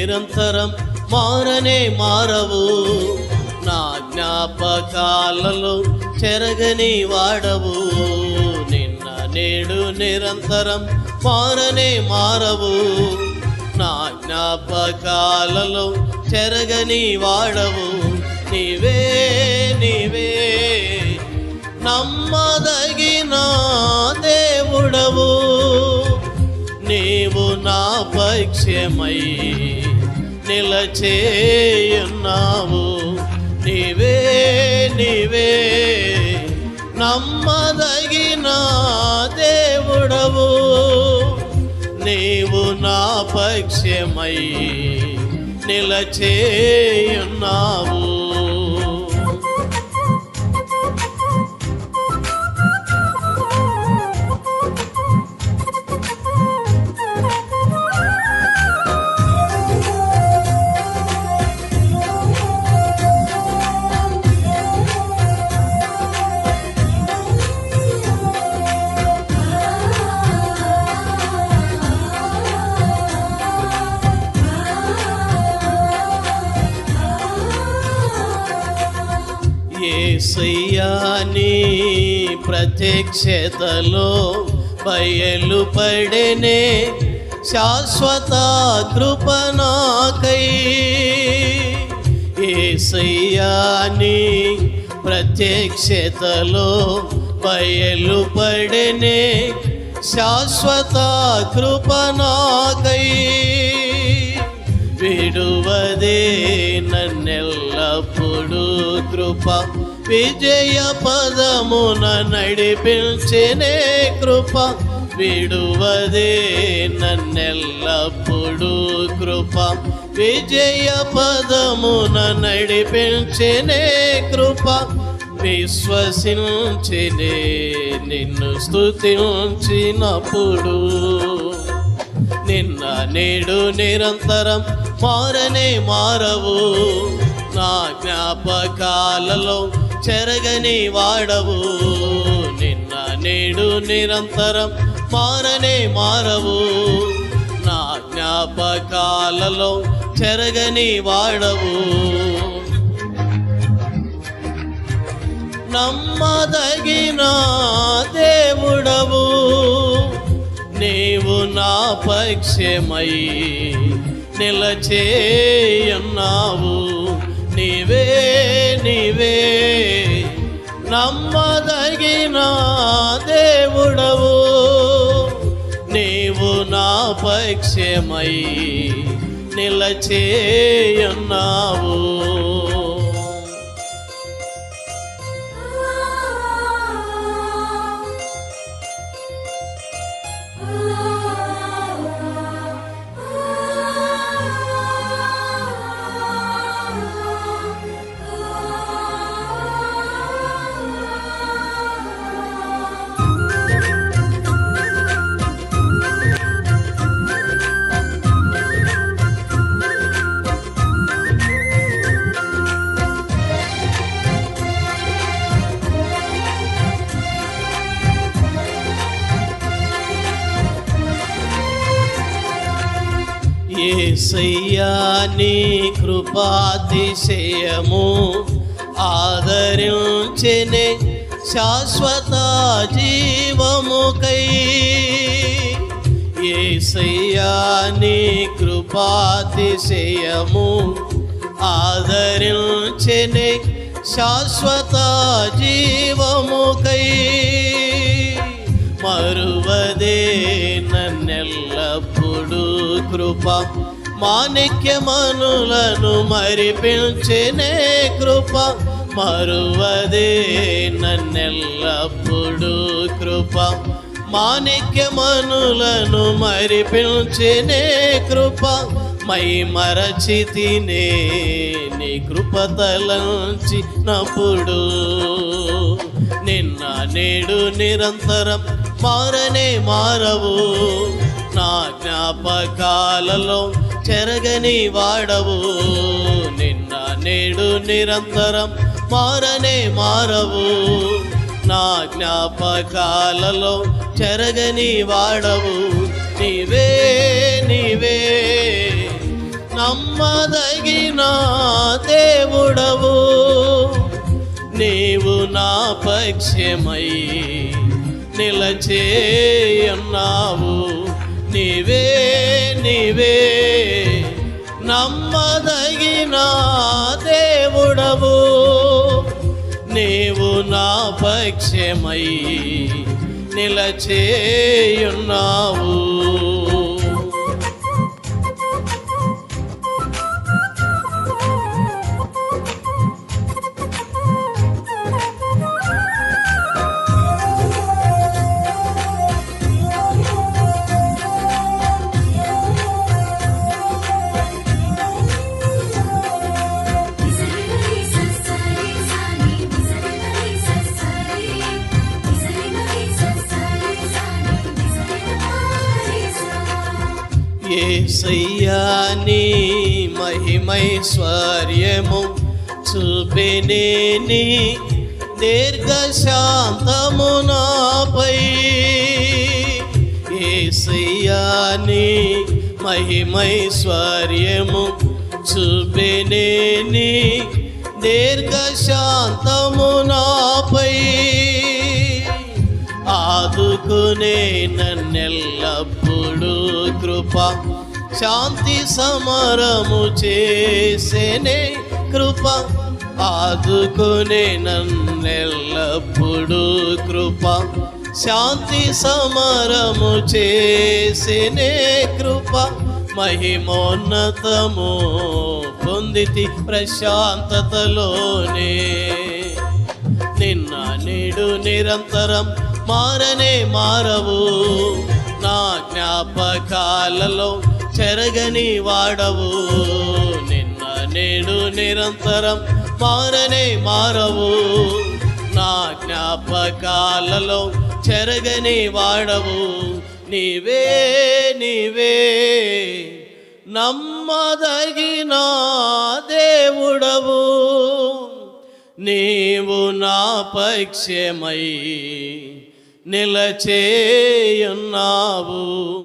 నిరంతరం మారనే మారవు. నా జ్ఞాపకాలలో చెరగని వాడవు. నిన్న నేడు నిరంతరం మారనే మారవు. నా జ్ఞాపకాలలో చెరగని వాడవు. నీవే నీవే నమ్మదగిన దేవుడవు. నీవు నా పక్షమై నిలచేయున్నావు. నీవే నీవే నమ్మదగిన దేవుడవు. నీవు నా పక్షమై నిలచేయున్నావు. ప్రత్యక్షతలో బయలుపడనే శాశ్వత కృపనాకై ఏసయ్యాని ప్రత్యక్షతలో బయలుపడనే శాశ్వత కృపణాకై విడువదే నన్నెల్లప్పుడు కృప విజయ పదమున నడిపించినే కృప విడువదే నన్నెల్లప్పుడు కృప. విజయ పదమున నడిపించినే కృప విశ్వసించినే నిన్ను స్థుతించినప్పుడు నిన్న నేడు నిరంతరం మారనే మారవు నా జ్ఞాపకాలలో చెరగని వాడవు. నిన్న నేడు నిరంతరం మారనే మారవు. నా జ్ఞాపకాలలో చెరగని వాడవు. నమ్మదగిన దేవుడవు. నీవు నా పక్షమై నిలచేయున్నావు. నీవే నీవే. నా దేవుడవు నీవు నా పక్షమై నిలచేయున్నావు. ఏసయ్యా నీ కృపాతిశయము ఆదరించెనే శాశ్వత జీవముకై. ఏసయ్యా నీ కృపాతిశయము ఆదరించెనే శాశ్వత జీవముకై. మరువదే నన్నెల్లప్పుడు కృప. మాణిక్యమనులను మరిపించనే కృప. మరువదే నన్నెల్లప్పుడు కృప. మాణిక్యమనులను మరిపించనే కృప. మై మరచితినే నీ కృపతలంచినప్పుడు నిన్న నేడు నిరంతరం మారనే మారవు. నా జ్ఞాపకాలలో చెరగని వాడవు. నిన్న నేడు నిరంతరం మారనే మారవు. నా జ్ఞాపకాలలో చెరగని వాడవు. నీవే నీవే నమ్మదగిన దేవుడవు. నీవు నా పక్షమై నిలచేయున్నావు. నీవే నీవే నమ్మదగిన దేవుడవు. నీవు నా పక్షమై నిలచేయున్నా ఏసయ్యాని మహిమైశ్వర్యము చూపినేని దీర్ఘశాంతము నాపై ఏసయ్యాని మహిమైశ్వర్యము చూపినేని దీర్ఘశాంతము నాపై ఆదుకునే నన్నెల్లప్పుడు కృప శాంతి సమరము చేసేనే కృప. ఆదుకునే నన్నెల్లప్పుడు కృప శాంతి సమరము చేసేనే కృప. మహిమోన్నతము పొందితి ప్రశాంతతలోనే. నిన్న నేడు నిరంతరం మారనే మారవు. నా జ్ఞాపకాలలో చెరగని వాడవు. నిన్న నేడు నిరంతరం మారనే మారవు. నా జ్ఞాపకాలలో చెరగని వాడవు. నీవే నీవే నమ్మదగిన దేవుడవు. నీవు నా పక్షమై నిలచేయున్నావు.